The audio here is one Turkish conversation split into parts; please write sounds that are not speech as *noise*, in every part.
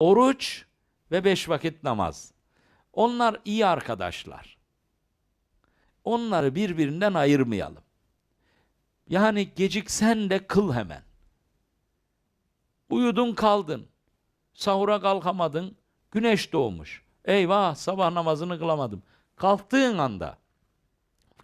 oruç ve beş vakit namaz. Onlar iyi arkadaşlar. Onları birbirinden ayırmayalım. Yani geciksen de kıl hemen. Uyudun kaldın. Sahura kalkamadın. Güneş doğmuş. Eyvah sabah namazını kılamadım. Kalktığın anda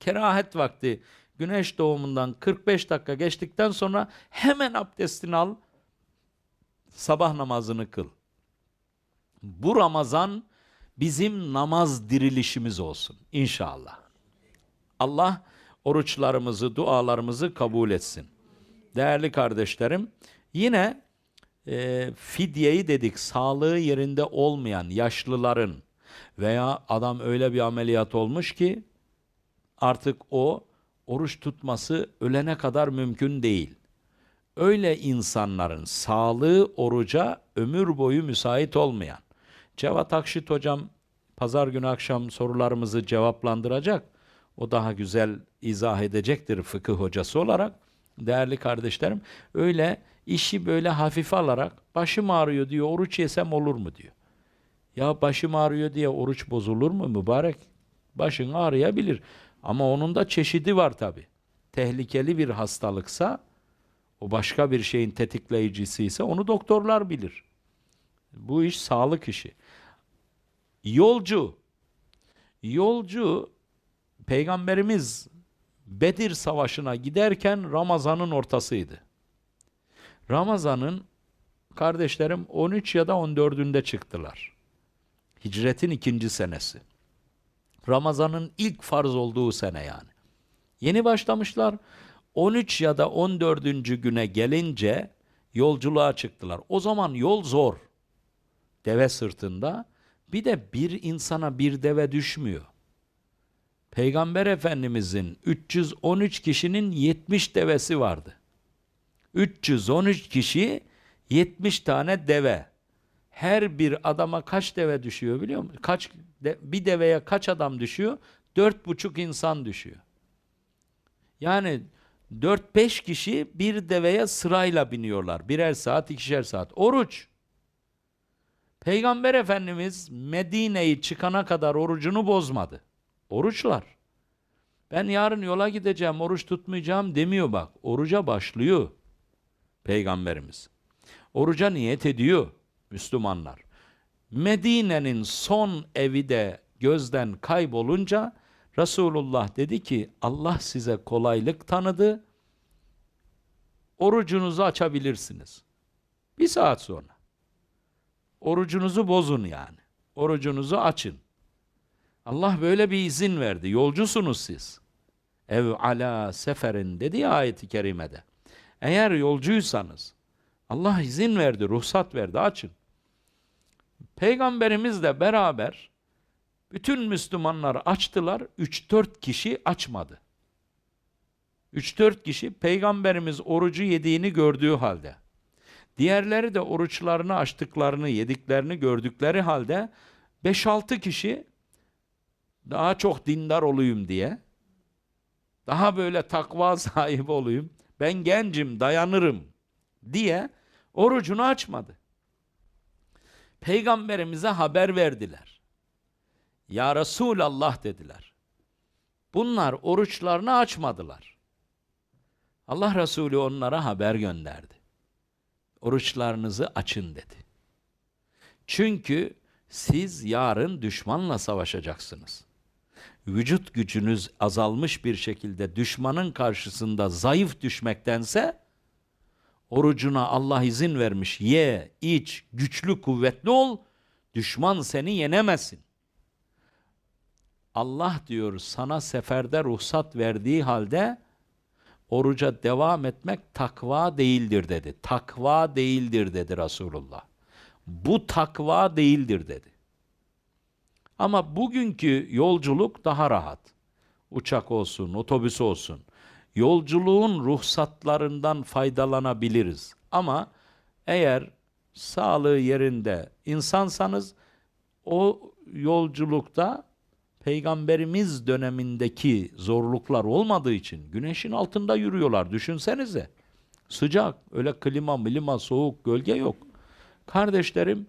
kerahet vakti güneş doğumundan 45 dakika geçtikten sonra hemen abdestini al. Sabah namazını kıl. Bu Ramazan bizim namaz dirilişimiz olsun inşallah. Allah oruçlarımızı, dualarımızı kabul etsin. Değerli kardeşlerim, yine e, fidyeyi dedik, sağlığı yerinde olmayan yaşlıların veya adam öyle bir ameliyat olmuş ki artık o oruç tutması ölene kadar mümkün değil. Öyle insanların sağlığı oruca ömür boyu müsait olmayan. Cevat Akşit hocam pazar günü akşam sorularımızı cevaplandıracak. O daha güzel izah edecektir fıkıh hocası olarak. Değerli kardeşlerim öyle işi böyle hafife alarak başım ağrıyor diyor oruç yesem olur mu diyor. Ya başım ağrıyor diye oruç bozulur mu mübarek? Başın ağrıyabilir. Ama onun da çeşidi var tabi. Tehlikeli bir hastalıksa o başka bir şeyin tetikleyicisi ise onu doktorlar bilir. Bu iş sağlık işi. Yolcu. Yolcu Peygamberimiz Bedir Savaşı'na giderken Ramazan'ın ortasıydı. Ramazan'ın kardeşlerim 13 ya da 14'ünde çıktılar. Hicretin ikinci senesi. Ramazan'ın ilk farz olduğu sene yani. Yeni başlamışlar. 13 ya da 14. güne gelince yolculuğa çıktılar. O zaman yol zor. Deve sırtında. Bir de bir insana bir deve düşmüyor. Peygamber Efendimizin 313 kişinin 70 devesi vardı. 313 kişi 70 tane deve. Her bir adama kaç deve düşüyor biliyor musun? Kaç de- bir deveye kaç adam düşüyor? Dört buçuk insan düşüyor. Yani 4-5 kişi bir deveye sırayla biniyorlar. Birer saat, ikişer saat. Oruç. Peygamber Efendimiz Medine'yi çıkana kadar orucunu bozmadı. Oruçlar. Ben yarın yola gideceğim, oruç tutmayacağım demiyor bak. Oruca başlıyor Peygamberimiz. Oruca niyet ediyor Müslümanlar. Medine'nin son evi de gözden kaybolunca Resulullah dedi ki Allah size kolaylık tanıdı. Orucunuzu açabilirsiniz. Bir saat sonra. Orucunuzu bozun yani. Orucunuzu açın. Allah böyle bir izin verdi. Yolcusunuz siz. Ev ala seferin dedi ya ayeti kerimede. Eğer yolcuysanız Allah izin verdi, ruhsat verdi, açın. Peygamberimizle beraber bütün Müslümanlar açtılar, 3-4 kişi açmadı. 3-4 kişi Peygamberimiz orucu yediğini gördüğü halde, diğerleri de oruçlarını açtıklarını, yediklerini gördükleri halde 5-6 kişi daha çok dindar olayım diye, daha böyle takva *laughs* sahibi olayım, ben gencim, dayanırım diye orucunu açmadı. Peygamberimize haber verdiler. Ya Resulallah dediler. Bunlar oruçlarını açmadılar. Allah Resulü onlara haber gönderdi. Oruçlarınızı açın dedi. Çünkü siz yarın düşmanla savaşacaksınız. Vücut gücünüz azalmış bir şekilde düşmanın karşısında zayıf düşmektense orucuna Allah izin vermiş. Ye, iç, güçlü, kuvvetli ol. Düşman seni yenemesin. Allah diyor sana seferde ruhsat verdiği halde oruca devam etmek takva değildir dedi. Takva değildir dedi Resulullah. Bu takva değildir dedi. Ama bugünkü yolculuk daha rahat. Uçak olsun, otobüs olsun. Yolculuğun ruhsatlarından faydalanabiliriz. Ama eğer sağlığı yerinde insansanız o yolculukta peygamberimiz dönemindeki zorluklar olmadığı için güneşin altında yürüyorlar. Düşünsenize. Sıcak, öyle klima, milima, soğuk, gölge yok. Kardeşlerim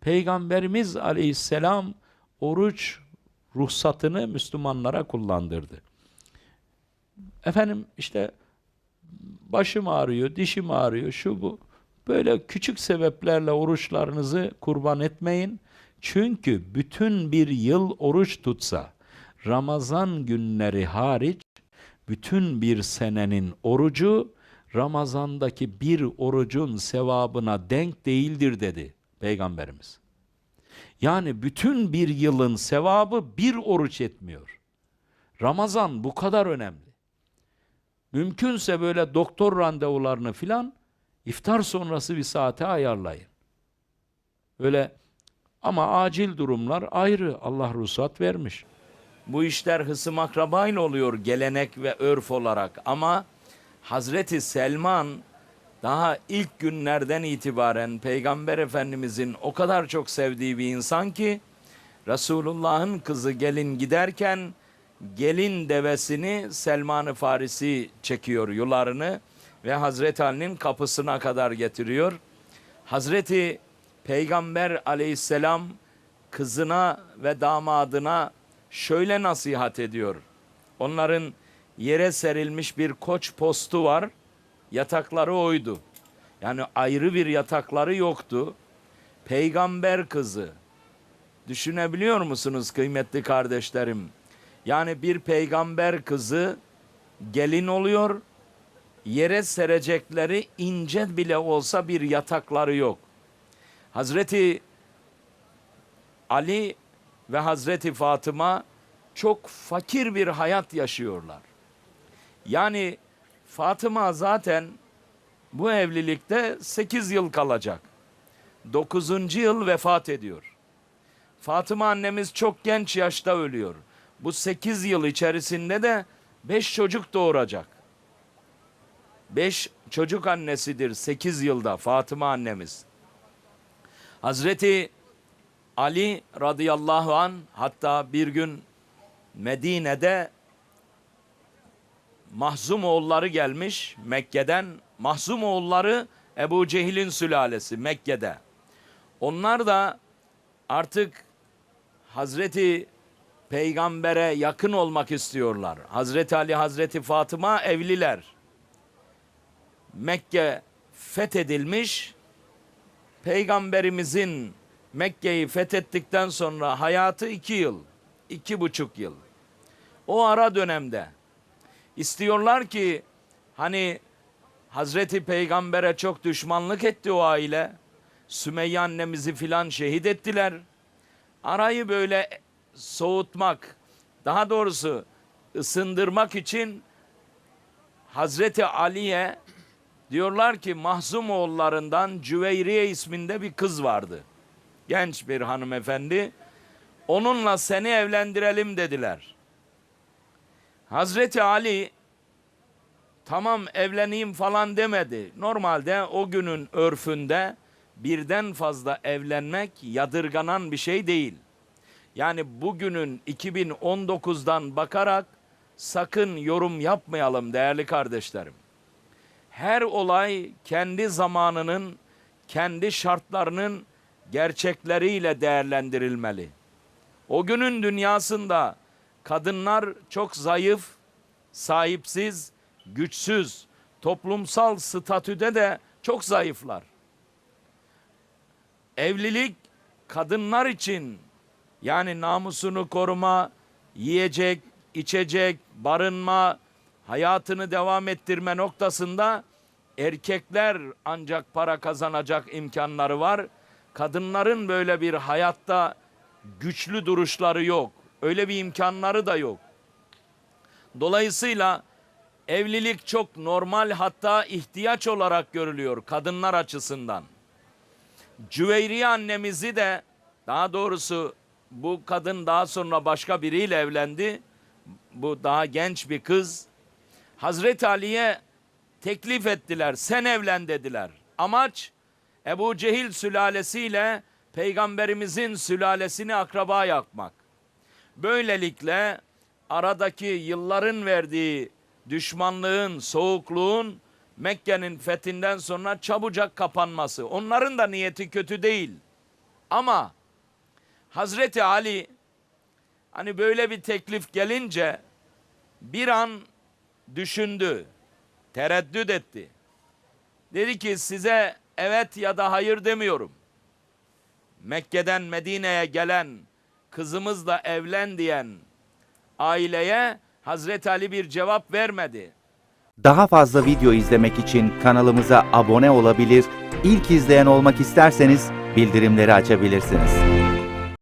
Peygamberimiz aleyhisselam oruç ruhsatını Müslümanlara kullandırdı. Efendim işte başım ağrıyor, dişim ağrıyor, şu bu. Böyle küçük sebeplerle oruçlarınızı kurban etmeyin. Çünkü bütün bir yıl oruç tutsa, Ramazan günleri hariç, bütün bir senenin orucu, Ramazandaki bir orucun sevabına denk değildir dedi Peygamberimiz. Yani bütün bir yılın sevabı bir oruç etmiyor. Ramazan bu kadar önemli. Mümkünse böyle doktor randevularını filan iftar sonrası bir saate ayarlayın. Öyle ama acil durumlar ayrı. Allah ruhsat vermiş. Bu işler hısım akrabayla oluyor gelenek ve örf olarak ama Hazreti Selman daha ilk günlerden itibaren Peygamber Efendimizin o kadar çok sevdiği bir insan ki Resulullah'ın kızı gelin giderken gelin devesini Selman-ı Farisi çekiyor yularını ve Hazreti Ali'nin kapısına kadar getiriyor. Hazreti Peygamber aleyhisselam kızına ve damadına şöyle nasihat ediyor. Onların yere serilmiş bir koç postu var. Yatakları oydu. Yani ayrı bir yatakları yoktu. Peygamber kızı. Düşünebiliyor musunuz kıymetli kardeşlerim? Yani bir peygamber kızı gelin oluyor. Yere serecekleri ince bile olsa bir yatakları yok. Hazreti Ali ve Hazreti Fatıma çok fakir bir hayat yaşıyorlar. Yani Fatıma zaten bu evlilikte 8 yıl kalacak. 9. yıl vefat ediyor. Fatıma annemiz çok genç yaşta ölüyor. Bu 8 yıl içerisinde de 5 çocuk doğuracak. 5 çocuk annesidir 8 yılda Fatıma annemiz. Hazreti Ali radıyallahu an hatta bir gün Medine'de Mahzum oğulları gelmiş Mekke'den. Mahzum oğulları Ebu Cehil'in sülalesi Mekke'de. Onlar da artık Hazreti Peygamber'e yakın olmak istiyorlar. Hazreti Ali, Hazreti Fatıma evliler. Mekke fethedilmiş. Peygamberimizin Mekke'yi fethettikten sonra hayatı iki yıl, iki buçuk yıl. O ara dönemde istiyorlar ki hani Hazreti Peygamber'e çok düşmanlık etti o aile. Sümeyye annemizi filan şehit ettiler. Arayı böyle soğutmak, daha doğrusu ısındırmak için Hazreti Ali'ye diyorlar ki Mahzum oğullarından Cüveyriye isminde bir kız vardı. Genç bir hanımefendi. Onunla seni evlendirelim dediler. Hazreti Ali tamam evleneyim falan demedi. Normalde o günün örfünde birden fazla evlenmek yadırganan bir şey değil. Yani bugünün 2019'dan bakarak sakın yorum yapmayalım değerli kardeşlerim. Her olay kendi zamanının, kendi şartlarının gerçekleriyle değerlendirilmeli. O günün dünyasında kadınlar çok zayıf, sahipsiz, güçsüz, toplumsal statüde de çok zayıflar. Evlilik kadınlar için yani namusunu koruma, yiyecek, içecek, barınma, hayatını devam ettirme noktasında erkekler ancak para kazanacak imkanları var. Kadınların böyle bir hayatta güçlü duruşları yok. Öyle bir imkanları da yok. Dolayısıyla evlilik çok normal hatta ihtiyaç olarak görülüyor kadınlar açısından. Cüveyriye annemizi de daha doğrusu bu kadın daha sonra başka biriyle evlendi. Bu daha genç bir kız. Hazreti Ali'ye teklif ettiler. Sen evlen dediler. Amaç Ebu Cehil sülalesiyle peygamberimizin sülalesini akraba yapmak. Böylelikle aradaki yılların verdiği düşmanlığın, soğukluğun Mekke'nin fethinden sonra çabucak kapanması. Onların da niyeti kötü değil. Ama Hazreti Ali hani böyle bir teklif gelince bir an düşündü, tereddüt etti. Dedi ki size evet ya da hayır demiyorum. Mekke'den Medine'ye gelen kızımızla evlen diyen aileye Hazreti Ali bir cevap vermedi. Daha fazla video izlemek için kanalımıza abone olabilir, ilk izleyen olmak isterseniz bildirimleri açabilirsiniz.